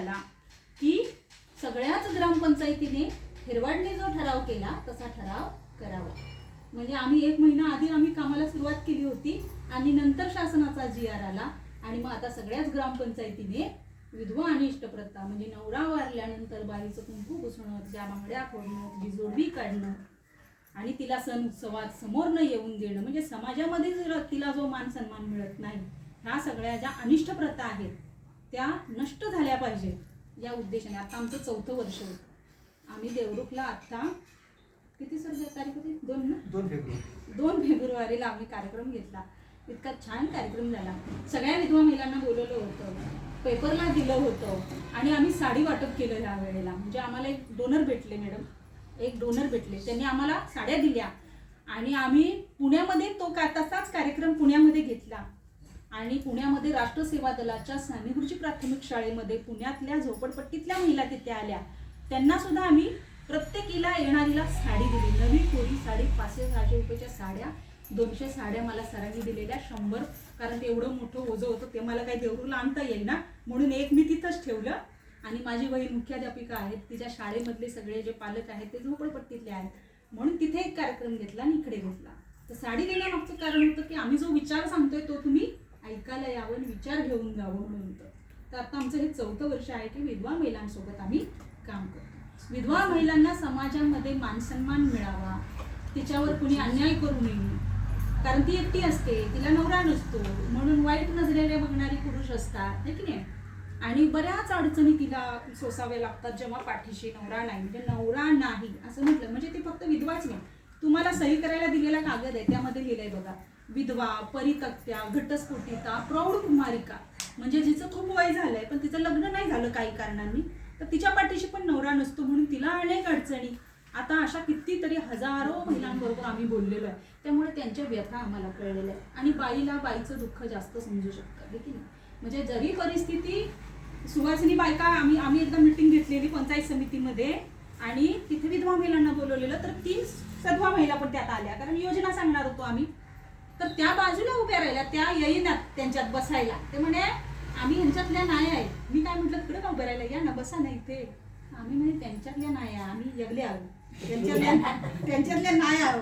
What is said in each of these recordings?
आला की सगळ्याच ग्रामपंचायतीने हिरवाडने जो ठराव केला तसा ठराव करावा. म्हणजे आम्ही एक महिना आधी आम्ही कामाला सुरुवात केली होती आणि नंतर शासनाचा जी आर आला आणि मग आता सगळ्याच ग्रामपंचायतीने विधवा आणि इष्टप्रथा म्हणजे नवरा वारल्यानंतर बाईचं कुंकू घुसणं तिच्या बांगड्या फोडणं तिची जोडवी काढणं आणि तिला सण उत्सवात समोर न येऊन देणं. म्हणजे समाजामध्ये जर तिला जो मान सन्मान मिळत नाही ह्या सगळ्या ज्या अनिष्ट प्रथा आहेत त्या नष्ट झाल्या पाहिजेत या उद्देशाने. आता आमचं चौथं वर्ष होतं. आम्ही देवरुखला आत्ता किती सर तारीख होती? दोन ना? दोन फेब्रुवारी. दोन फेब्रुवारीला आम्ही कार्यक्रम घेतला. इतका छान कार्यक्रम झाला. सगळ्या विधवा महिलांना बोलवलं होतं. पेपरला दिलं होतं. आणि आम्ही साडी वाटप केलं ह्या वेळेला. म्हणजे आम्हाला एक डोनर भेटले मॅडम. एक डोनर भेटले. त्यांनी आम्हाला साड्या दिल्या. आणि आम्ही पुण्यामध्ये तो का तसाच कार्यक्रम पुण्यामध्ये घेतला. आणि पुण्यामध्ये राष्ट्र सेवा दलाच्या सानेगुरुजी प्राथमिक शाळेमध्ये पुण्यातल्या झोपडपट्टीतल्या महिला तिथे आल्या. त्यांना सुद्धा आम्ही प्रत्येकीला येणारीला साडी दिली. नवी कोरी साडी पाचशे सहाशे रुपयाच्या साड्या दोनशे साड्या मला सरांनी दिलेल्या शंभर. कारण ते एवढं मोठं ओझं होतं ते मला काही देवरूला आणता येईल ना? म्हणून एक मी तिथंच ठेवलं. आणि माझी बहीण मुख्याध्यापिका आहेत. तिच्या शाळेमधले सगळे जे पालक आहेत ते झोपडपट्टीतले आहेत. म्हणून तिथे एक कार्यक्रम घेतला आणि इकडे घेतला तर साडी देण्यामागचं कारण होतं की आम्ही जो विचार सांगतोय तो तुम्ही ऐकायला यावं आणि विचार घेऊन जावं म्हणून तर आता आमचं हे चौथं वर्ष आहे की विधवा महिलांसोबत आम्ही काम करतो. विधवा महिलांना समाजामध्ये मानसन्मान मिळावा तिच्यावर कुणी अन्याय करू नये. कारण ती एकटी असते तिला नवरा नसतो म्हणून वाईट नजरेने बघणारी पुरुष असतात है की नाही? आणि बऱ्याच अडचणी तिला सोसाव्या लागतात जेव्हा पाठीशी नवरा नाही. म्हणजे नवरा नाही असं म्हटलं. म्हणजे ते फक्त विधवाच नाही. तुम्हाला सही करायला दिलेला कागद आहे त्यामध्ये लिहिलंय बघा. विधवा परितक्त्या घटस्फोटिता प्रौढ कुमारिका म्हणजे जिचं खूप वय झालंय पण तिचं लग्न नाही झालं काही कारणांनी तर तिच्या पाठीशी पण नवरा नसतो म्हणून तिला अनेक अडचणी. आता अशा कितीतरी हजारो महिलांबरोबर आम्ही बोललेलो आहे. त्यामुळे त्यांच्या व्यथा आम्हाला कळलेल्या आहे आणि बाईला बाईचं दुःख जास्त समजू शकतं की नाही? म्हणजे जरी परिस्थिती सुवासिनी बायका आम्ही आम्ही एकदा मिटिंग घेतलेली पंचायत समितीमध्ये आणि तिथे विधवा महिलांना बोलवलेलं तर तीन सधवा महिला पण त्यात आल्या. कारण योजना सांगणार होतो आम्ही तर त्या बाजूला उभ्या राहिल्या त्या येईनात त्यांच्यात बसायला. ते म्हणे आम्ही ह्यांच्यातल्या नाही आहे मी काय म्हटलं तिकडे का उभ्या राहिल्या? या ना बसा नाही ते आम्ही म्हणे त्यांच्यातल्या नाही आहे आम्ही यगले आहो त्यांच्यातल्या त्यांच्यातल्या नाही आहो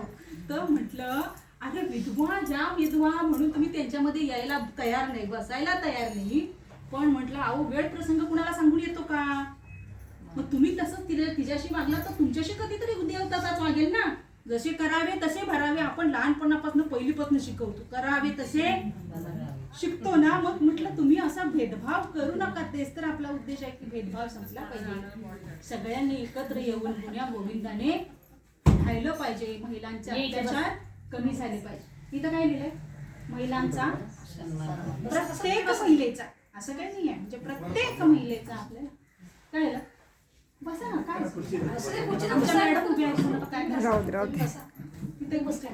तर म्हटलं अरे विधवा ज्या विधवा म्हणून तुम्ही त्यांच्यामध्ये यायला तयार नाही बसायला तयार नाही. पण म्हटलं अहो वेळ प्रसंग कुणाला सांगून येतो का? मग तुम्ही तसंच तिला तिच्याशी वागला तर तुमच्याशी कधीतरी उद्या होताच वागेल ना. जसे करावे तसे भरावे. आपण लहानपणापासून पहिलीपासून शिकवतो. करावे तसे शिकतो ना. मग म्हटलं तुम्ही असा भेदभाव करू नका. तेच तर आपला उद्देश आहे की भेदभाव संपला पाहिजे. सगळ्यांनी एकत्र येऊन गुन्ह्या गोविंदाने राहिलं पाहिजे. महिलांचे अत्याचार कमी झाले पाहिजे. इथं काय लिहिलंय? महिलांचा प्रत्येक महिलेचा. असं काही नाही आहे म्हणजे प्रत्येक महिलेचा आपल्याला. कळलं बसा ना काय? असं काय खुर्चीत आमच्या मॅडम उभ्या आहेत, तुम्हाला काय करायचं? राहू दे, राहू दे. बसा.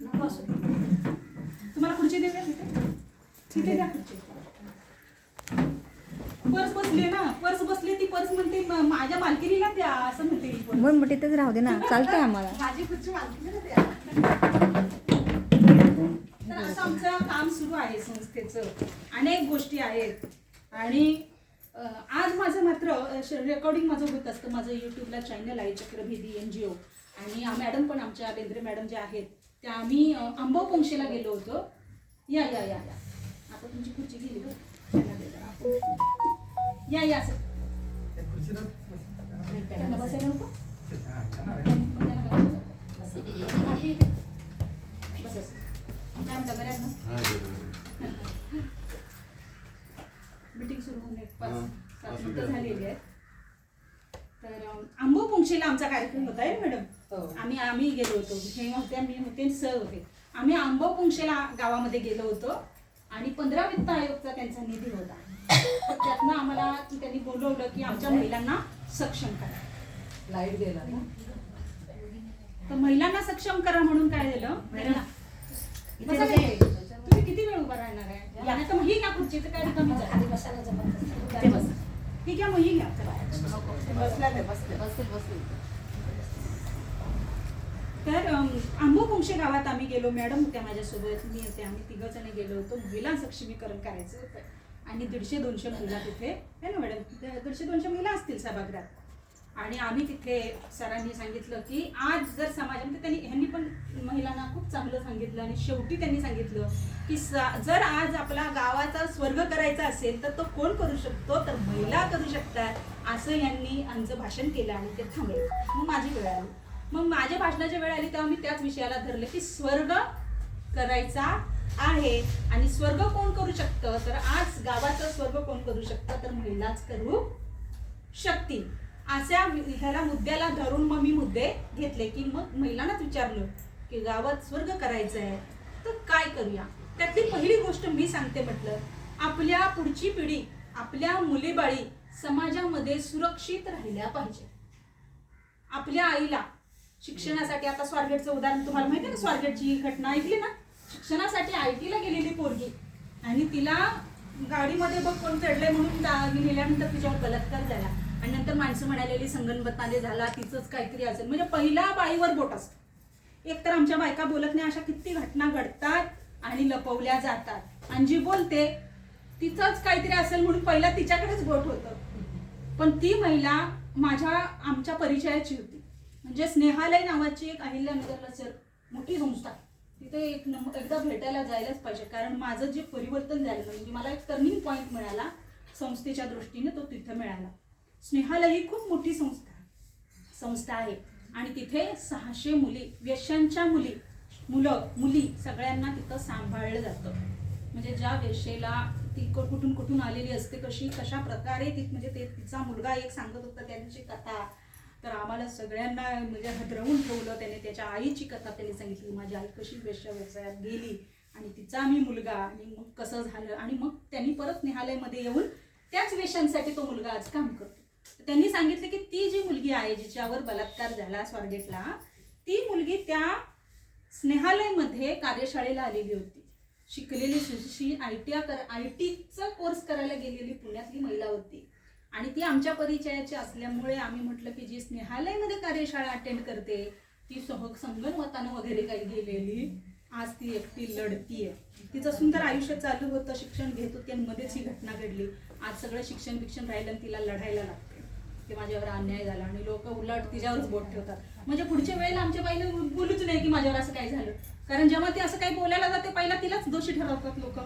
नको असू दे. तुम्हाला खुर्ची देऊया तिथे तिथे द्या खुर्ची. पर्स बसली ना पर्स बसली ती पर्स म्हणते "म- माझ्या मालकिनीला द्या असं म्हणते ही पर्स. मग तिथेच राहू दे ना चालतंय आम्हाला. माझी खुर्ची मालकीनीला द्या. तर असं आमचं काम सुरू आहे संस्थेचं. अनेक गोष्टी आहेत. आणि आज माझं मात्र रेकॉर्डिंग माझं होत असतं. माझं युट्यूबला चॅनल आहे चक्रभेदी एन जी ओ आणि मॅडम पण आमच्या बेंद्रे मॅडम ज्या आहेत त्या आम्ही अं, आंबा गेलो होतो. या या या या. आता तुमची खुर्ची गेली या या सर त्या खुर्चीवर बस. त्यांना बसायला नको हा, छान आहे. त्यांना काय बसायचं? हा, ठीक आहे. बसा सर. काय म्हणता बऱ्याच ना मीटिंग सुरू होऊन एक पाच हां. सात असं मिनिटं काय? झालेली आहेत तर अं, आंबो पुंगशेला आमचा कार्यक्रम होता आहे मॅडम. हो. आम्ही आम्ही गेलो होतो. हे होत्या मी होते सर होते. आम्ही आंबो पुंगशेला गावामध्ये गेलो होतो आणि पंधरा वित्त आयोगचा त्यांचा निधी होता. तर त्यातनं आम्हाला त्यांनी बोलवलं की आमच्या महिलांना सक्षम करा. लाइट गेला ना? तर महिलांना सक्षम करा म्हणून काय झालं. तुम्ही किती वेळ उभा राहणार आहे? मग ही घ्या खुर्ची तर काय कमी ते बस. ही घ्या मग ही घ्या. बसले बसले बसले तर अम, गावात आम्ही गेलो. मॅडम होत्या माझ्यासोबत मी होते. आम्ही तिघ जण गेलो होतो. महिला सक्षमीकरण करायचं होतं. आणि दीडशे दोनशे महिला तिथे आहे ना मॅडम? दीडशे दोनशे महिला असतील सभागृहात. आणि आम्ही तिथे सरांनी सांगितलं की आज जर समाजामध्ये म्हणजे त्यांनी ह्यांनी पण महिलांना खूप चांगलं सांगितलं आणि शेवटी त्यांनी सांगितलं की जर आज आपला गावाचा स्वर्ग करायचा असेल तर तो कोण करू शकतो? तर महिला करू शकतात. असं यांनी आमचं भाषण केलं आणि ते थांबलं. मग माझी वेळ आली. मग माझ्या भाषणाची वेळ आली तेव्हा मी त्याच विषयाला धरले की स्वर्ग करायचा आहे. आणि स्वर्ग कोण करू शकतं? तर आज गावाचा स्वर्ग कोण करू शकतं? तर महिलाच करू शकतील. अशा ह्याला मुद्द्याला धरून मग मी मुद्दे घेतले की मग महिलांनाच विचारलं की गावात स्वर्ग करायचं आहे तर काय करूया? त्यातली पहिली गोष्ट मी सांगते म्हटलं आपल्या पुढची पिढी आपल्या मुलीबाळी समाजामध्ये सुरक्षित राहिल्या पाहिजे. आपल्या आईला शिक्षणासाठी आता स्वारगेटचं उदाहरण तुम्हाला माहिती आहे ना स्वारगेटची ही घटना ऐकली ना? शिक्षणासाठी आय टीला गेलेली पोरगी. आणि तिला गाडीमध्ये बघ कोण चढलंय म्हणून दा- गेल्यानंतर तिच्यावर बलात्कार झाला. आणि नंतर माणसं म्हणालेली संगणमताने झाला तिचंच काहीतरी असेल. म्हणजे पहिला बाईवर बोट असतं. एक तर आमच्या बायका बोलत नाही अशा किती घटना घडतात आणि लपवल्या जातात. आणि जी बोलते तिचंच काहीतरी असेल म्हणून पहिला तिच्याकडेच बोट होतं. पण ती महिला माझ्या आमच्या परिचयाची होती. म्हणजे स्नेहालय नावाची एक अहिल्यानगरला सर मोठी संस्था. तिथे एक नंबर एकदा भेटायला जायलाच पाहिजे. कारण माझं जे परिवर्तन झालं म्हणजे मला एक टर्निंग पॉईंट मिळाला संस्थेच्या दृष्टीने तो तिथे मिळाला. स्नेहालय ही खूप मोठी संस्था संस्था आहे. आणि तिथे सहाशे मुली वेश्यांच्या मुली मुलं मुली सगळ्यांना तिथं सांभाळलं जातं. म्हणजे ज्या वेशेला ती क- कुठून कुठून आलेली असते कशी कशा प्रकारे ती म्हणजे ते तिचा मुलगा एक सांगत होता त्यांची कथा तर आम्हाला सगळ्यांना म्हणजे हदरवून ठेवलं. त्याने त्याच्या आईची कथा त्यांनी सांगितली. माझी आई कशी वेश्या व्यवसायात गेली आणि तिचा मी मुलगा आणि मग कसं झालं आणि मग त्यांनी परत नेहालयमध्ये येऊन त्याच वेशांसाठी तो मुलगा आज काम करतो. त्यांनी सांगितलं की ती जी मुलगी आहे जिच्यावर बलात्कार झाला स्वारगेटला ती मुलगी त्या स्नेहालयमध्ये कार्यशाळेला आलेली होती. शिकलेली सुशी आय टी आय टीचा कोर्स करायला गेलेली पुण्यातली महिला होती. आणि ती आमच्या परिचयाची असल्यामुळे आम्ही म्हटलं की जी स्नेहालयमध्ये कार्यशाळा अटेंड करते ती सहक संगणमतानं वगैरे काही गेलेली आज ती एकटी लढतीये. तिचं सुंदर आयुष्य चालू होतं शिक्षण घेत होती आणि मध्येच ही घटना घडली. आज सगळं शिक्षण बिक्षण राहिलं आणि तिला लढायला लागते. की माझ्यावर अन्याय झाला आणि लोक उलट तिच्यावरच बोट ठेवतात. म्हणजे पुढच्या वेळेला आमच्या बाईने बोलूच नाही की माझ्यावर असं काय झालं. कारण जेव्हा ती असं काही बोलायला जाते पहिला तिलाच दोषी ठरवतात लोक.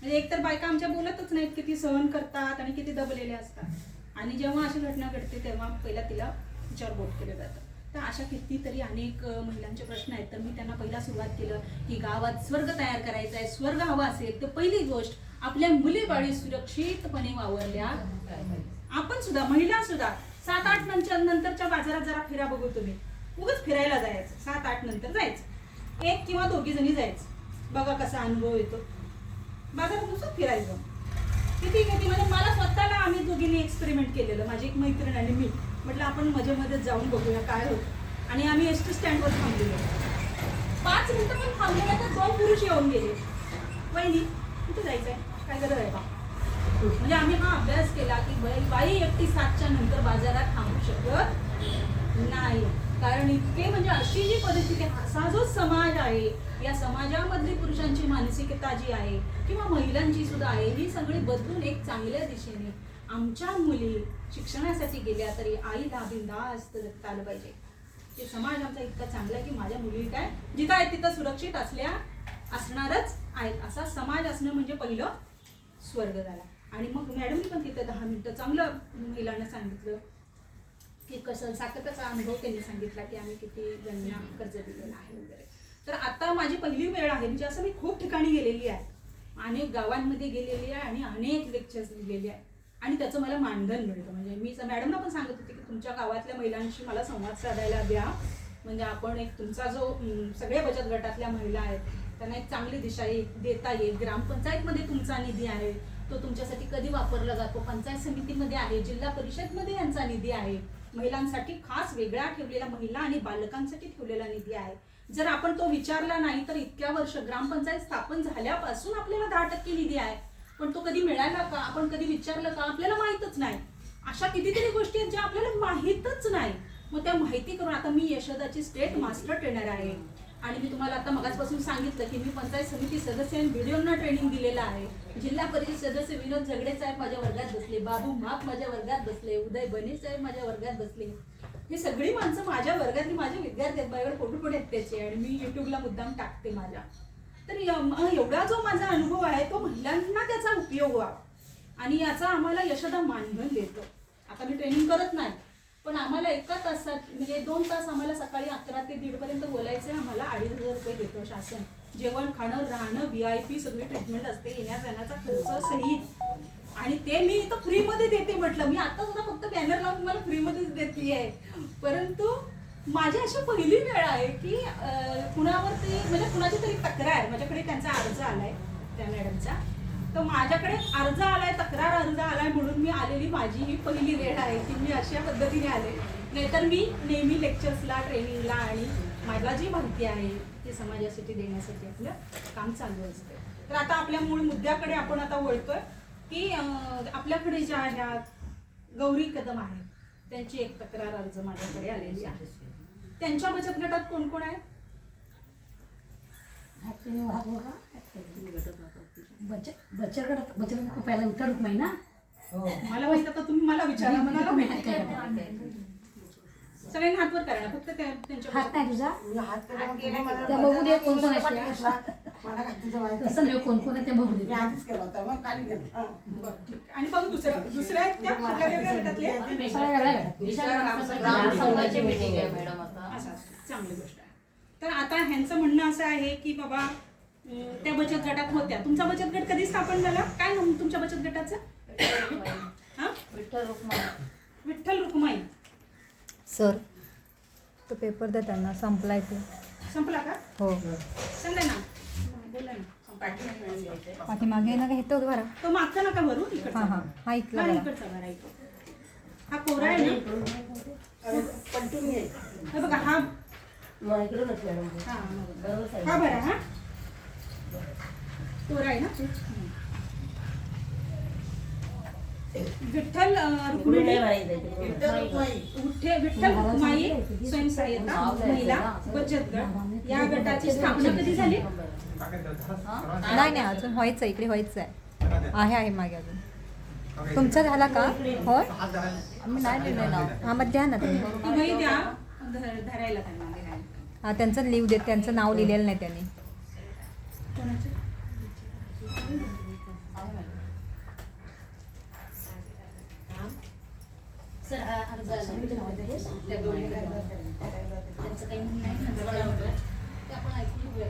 म्हणजे एकतर बायका आमच्या बोलतच नाहीत किती सहन करतात आणि किती दबलेले असतात. आणि जेव्हा अशी घटना घडते तेव्हा पहिला तिला विचार बोट केलं जातं. तर अशा कितीतरी अनेक महिलांचे प्रश्न आहेत. तर मी त्यांना पहिला सुरुवात केलं की गावात स्वर्ग तयार करायचा आहे स्वर्ग हवा असेल तर पहिली गोष्ट आपल्या मुलीबाळी सुरक्षितपणे वावरल्या आपण सुद्धा महिला सुद्धा. सात आठ नंतर नंतरच्या बाजारात जरा फिरा बघू तुम्ही. उगाच फिरायला जायचं. सात आठ नंतर जायचं. एक किंवा दोघी जणी जायचं. बघा कसा अनुभव येतो. बाजारात नुसतं फिरायचं. किती किती? म्हणजे मला स्वतःला आम्ही दोघींनी एक्सपेरिमेंट केलेलं. माझी एक मैत्रीण आणि मी. म्हटलं आपण मजेमध्ये जाऊन बघूया काय होतं. आणि आम्ही एस टी स्टँडवर थांबलेलो. पाच मिनटं पण थांबलेलं तर दोन पुरुष येऊन गेले. वहिनी कुठे जायचं आहे काय गरज आहे बा? म्हणजे आम्ही हा अभ्यास केला की बाई बाई एकटी सातच्या नंतर बाजारात थांबू शकत नाही. कारण इतके म्हणजे अशी जी परिस्थिती असा जो समाज आहे या समाजामधली पुरुषांची मानसिकता जी आहे किंवा महिलांची सुद्धा आहे ही सगळी बदलून एक चांगल्या दिशेने आमच्या मुली शिक्षणासाठी गेल्या तरी आईला बिंदास्त जगता आलं पाहिजे. ते समाज आमचा इतका चांगला आहे की माझ्या मुली काय जिथं आहेत तिथं सुरक्षित असल्या असणारच आहेत. असा समाज असणं म्हणजे पहिलं स्वर्ग झाला. आणि मग मॅडमनी पण तिथं दहा मिनटं चांगलं महिलांना सांगितलं. की कसं सातत्याचा अनुभव त्यांनी सांगितला की आम्ही किती जणांना कर्ज दिलेलं आहे वगैरे. तर आता माझी पहिली वेळ आहे म्हणजे असं मी खूप ठिकाणी गेलेली आहे. अनेक गावांमध्ये गेलेली आहे आणि अनेक लेक्चर्स दिलेली आहे. आणि त्याचं मला मानधन मिळतं. म्हणजे मी मॅडमना पण सांगत होते की तुमच्या गावातल्या महिलांशी मला संवाद साधायला द्या. म्हणजे आपण एक तुमचा जो सगळ्या बचत गटातल्या महिला आहेत त्यांना एक चांगली दिशा देता येईल. ग्रामपंचायतमध्ये तुमचा निधी आहे. तो तुमच्यासाठी कधी वापरला जातो? पंचायत समितीमध्ये आहे जिल्हा परिषदमध्ये यांचा निधी आहे. महिलांसाठी खास वेगळा ठेवलेला महिला आणि बालकांसाठी ठेवलेला निधी आहे. जर आपण तो विचारला नाही तर इतक्या वर्ष ग्रामपंचायत स्थापन झाल्यापासून आपल्याला दहा टक्के निधी आहे. पण तो कधी मिळाला का? आपण कधी विचारलं का? आपल्याला माहीतच नाही. अशा कितीतरी गोष्टी आहेत ज्या आपल्याला माहीतच नाही. मग त्या माहिती करून आता मी यशोदाची स्टेट मास्टर ट्रेनर आहे. आणि मी तुम्हाला आता मगाचपासून सांगितलं की मी पंचायत समिती सदस्य आणि व्हिडिओना ट्रेनिंग दिलेलं आहे. जिल्हा परिषद सदस्य विनोद झगडे साहेब माझ्या वर्गात बसले बाबू माप माझ्या वर्गात बसले उदय बने साहेब माझ्या वर्गात बसले. हे सगळी माणसं माझ्या वर्गातली माझे विद्यार्थी आहेत माझ्याकडे फोटो पण आहेत त्याचे आणि मी युट्यूबला मुद्दाम टाकते माझ्या. तर एवढा जो माझा अनुभव आहे तो महिलांना त्याचा उपयोग व्हावा आणि याचा आम्हाला यशोदा मानधन देतो. आता मी ट्रेनिंग करत नाही. पण आम्हाला एका तासात म्हणजे दोन तास आम्हाला सकाळी अकरा ते दीडपर्यंत बोलायचं आहे आम्हाला अडीच हजार रुपये देतो शासन. जेवण खाणं राहणं व्ही आय पी सगळी ट्रीटमेंट असते येण्या जाण्याचा खर्च सहित आणि ते मी इथं फ्रीमध्ये देते म्हटलं. मी आता सुद्धा फक्त बॅनर लावून मला फ्रीमध्येच देते आहे परंतु माझी अशी पहिली वेळ आहे की कुणावरती म्हणजे कुणाची तरी तक्रार माझ्याकडे त्यांचा अर्ज आलाय त्या मॅडमचा. तर माझ्याकडे अर्ज आलाय तक्रार अर्ज आलाय म्हणून मी आलेली माझी ही पहिली वेळ आहे की मी अशा पद्धतीने आले. नाहीतर मी नेहमी लेक्चर्सला ट्रेनिंगला आणि मला जी माहिती आहे ती समाजासाठी देण्यासाठी आपलं काम चालू असतं. तर आता आपल्या मूळ मुद्द्याकडे आपण आता वळतोय की आपल्याकडे ज्या ह्या गौरी कदम आहेत त्यांची एक तक्रार अर्ज माझ्याकडे आलेली आहे. त्यांच्या बचत गटात कोण कोण आहे? बचत बचत गट बचत गट को पहले उत्तर रुक ना? हो. मला माहीत आता तुम्ही मला विचारा. मला माहिती हात काय करा. सगळ्यांनी हातवर करा फक्त त्या- त्यांच्या हात नाही तुझा? मी हात केला मग तुम्ही मला त्या बघू दे कोण कोण पाठी असते. घेतला. मला काय तुझं माहिती तसं नाही कोण कोण आहे ते बघू मी दे आधीच केला होता. मग खाली घेतला. बरं, ठीक आहे. आणि बघ दुसऱ्या दुसऱ्या आहेत त्या? कुठल्या वेगळ्या गटातल्या सगळ्या वेगळ्या गटात. ग्रामसंघाची meeting आहे मॅडम आता. असं असं. चांगली गोष्ट आहे. तर आता ह्यांचं म्हणणं असं आहे की बाबा त्या बचत गटात होत्या. तुमचा बचत गट कधी स्थापन झाला? काय नाव तुमच्या बचत गटाचं? हा? विठ्ठल रुक्माई. विठ्ठल रुक्माई. सर तो पेपर द्या त्यांना संपलाय ते. संपला का? हो. सांगा ना. बोला पाठीमागे ना का इथं भरा तो मागचा नका भरू इकडचा. हा हा. भरा. हा इथला हा भरा इकडचा भरा इकडे हा कोरा आहे ना? हे बघा हा. हा हा बरा हा. कोरा आहे ना? विठ्ठल रुक्मिणी विठ्ठल रुक्माई. स्वयंसहाय्यता महिला बचत गट या गटाची स्थापना कधी झाली? नाही नाही अजून व्हायचं आहे, इकडे व्हायचं आहे. आहे आहे मागे अजून. तुमचा झाला का? होय? नाही हा मग द्या ना तुम्ही. द्या. धर- धरायला त्यांना. हा त्यांचं लिव देत त्यांचं नाव लिहिलेलं नाही त्यांनी. सर हा गटात. त्यांचं काही म्हणणं. ते आपण ऐकून.